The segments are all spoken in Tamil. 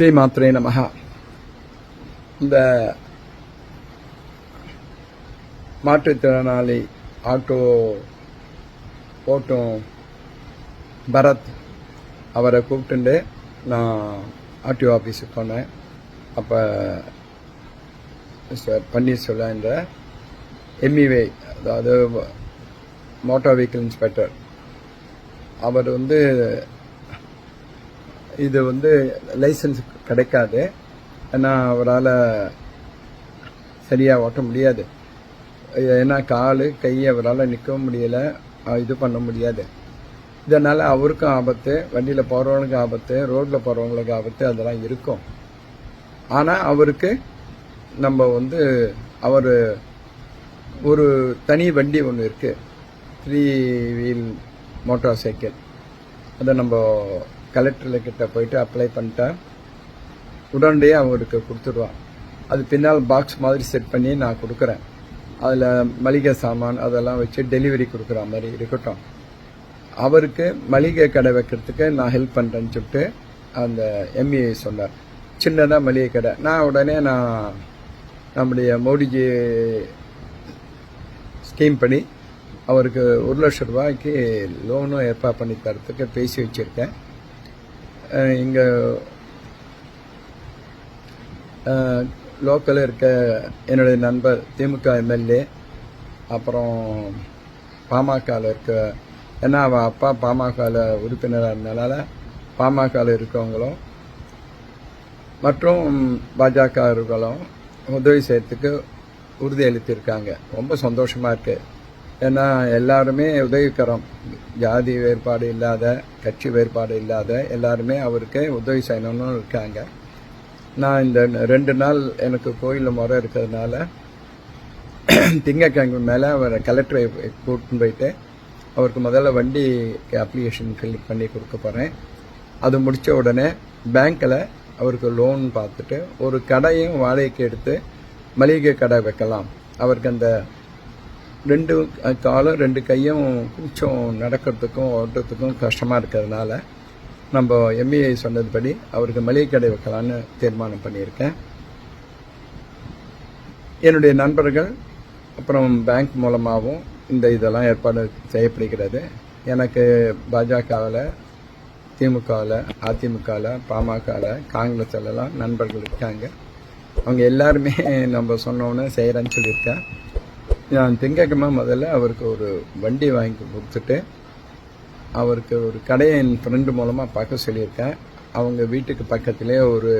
ஸ்ரீ மாத்ரே நமஹா. இந்த மாற்றுத்திறனாளி ஆட்டோ ஓட்டும் பரத் அவரை கூப்பிட்டுண்டு நான் ஆர்டிஓ ஆஃபீஸுக்கு போனேன். அப்போ சார் பன்னீர்செல்வம் என்ற எம்இவே அதாவது மோட்டார் வெஹிக்கிள் இன்ஸ்பெக்டர். அவர் வந்து இது வந்து லைசன்ஸ் கிடைக்காது. ஏன்னா அவரால் சரியாக ஓட்ட முடியாது. ஏன்னா கால் கை அவரால் நிற்கவும் முடியலை. இது பண்ண முடியாது. இதனால் அவருக்கும் ஆபத்து வண்டியில் போகிறவங்களுக்கு ஆபத்து ரோட்டில் போகிறவங்களுக்கு ஆபத்து அதெல்லாம் இருக்கும். ஆனால் அவருக்கு நம்ம வந்து அவர் ஒரு தனி வண்டி ஒன்று இருக்குது த்ரீ வீல் மோட்டார் சைக்கிள் அதை நம்ம கலெக்டர் கிட்ட போயிட்டு அப்ளை பண்ணிட்டா உடனடியாக அவருக்கு கொடுத்துருவான் அது பின்னால் பாக்ஸ் மாதிரி செட் பண்ணி நான் கொடுக்குறேன். அதில் மளிகை சாமான் அதெல்லாம் வச்சு டெலிவரி கொடுக்குற மாதிரி இருக்கட்டும். அவருக்கு மளிகை கடை வைக்கிறதுக்கு நான் ஹெல்ப் பண்ணுறேன்னு சொல்லிட்டு அந்த எம்ஏ சொன்னார். சின்னதாக மளிகை கடை. நான் உடனே நான் நம்முடைய மோடிஜி ஸ்கீம் படி அவருக்கு ஒரு லட்சம் ரூபாய்க்கு லோனும் ஏற்பாடு பண்ணி தரத்துக்கு பேசி வச்சுருக்கேன். இங்கே லோக்கலில் இருக்க என்னுடைய நண்பர் திமுக எம்எல்ஏ அப்புறம் பாமகவில் இருக்க ஏன்னா அவன் அப்பா பாமகவில் உறுப்பினராக இருந்தனால பாமகவில் இருக்கவங்களும் மற்றும் பாஜகவர்களும் உதவி செய்யறதுக்கு உறுதியளித்திருக்காங்க. ரொம்ப சந்தோஷமாக இருக்குது ஏன்னா எல்லாருமே உதவிக்கரம். ஜாதி வேறுபாடு இல்லாத கட்சி வேறுபாடு இல்லாத எல்லாருமே அவருக்கு உதவி செய்யணும்னு இருக்காங்க. நான் இந்த ரெண்டு நாள் எனக்கு கோயிலில் முறை இருக்கிறதுனால திங்கக்கிழமை மேலே அவரை கலெக்டரை கூட்டின்னு போயிட்டு அவருக்கு முதல்ல வண்டி அப்ளிகேஷன் ஃபில் பண்ணி கொடுக்க போகிறேன் அது முடித்த உடனே பேங்க்கில் அவருக்கு லோன் பார்த்துட்டு ஒரு கடையும் வாடகைக்கு எடுத்து மளிகை கடை வைக்கலாம். அவருக்கு அந்த ரெண்டு காலும் ரெண்டு கையும் கொஞ்சம் நடக்கிறதுக்கும் ஓட்டுறதுக்கும் கஷ்டமாக இருக்கிறதுனால நம்ம எம்ஏஐ சொன்னதுபடி அவருக்கு மளிகை கடை வைக்கலான்னு தீர்மானம் பண்ணியிருக்கேன். என்னுடைய நண்பர்கள் அப்புறம் பேங்க் மூலமாகவும் இந்த இதெல்லாம் ஏற்பாடு செய்யப்படுகிறது. எனக்கு பாஜகவில் திமுகவில் அதிமுகவில் பாமகவில் காங்கிரஸ்லலாம் நண்பர்கள் இருக்காங்க. அவங்க எல்லாருமே நம்ம சொன்னோன்னு செய்கிறேன்னு சொல்லியிருக்கேன். நான் திங்கக்கிழமை முதல்ல அவருக்கு ஒரு வண்டி வாங்கி கொடுத்துட்டு அவருக்கு ஒரு கடையை என் ஃப்ரெண்டு மூலமாக பார்க்க சொல்லியிருக்கேன். அவங்க வீட்டுக்கு பக்கத்திலே ஒரு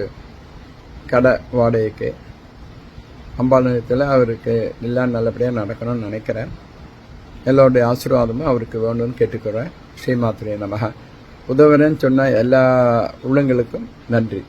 கடை வாடகைக்கு. அம்பாலயத்தில் அவருக்கு எல்லாம் நல்லபடியாக நடக்கணும்னு நினைக்கிறேன். எல்லோருடைய ஆசீர்வாதமும் அவருக்கு வேணும்னு கேட்டுக்கிறேன் ஸ்ரீமாத்திரே நமக உதவுறேன்னு சொன்ன எல்லா உள்ளங்களுக்கும் நன்றி.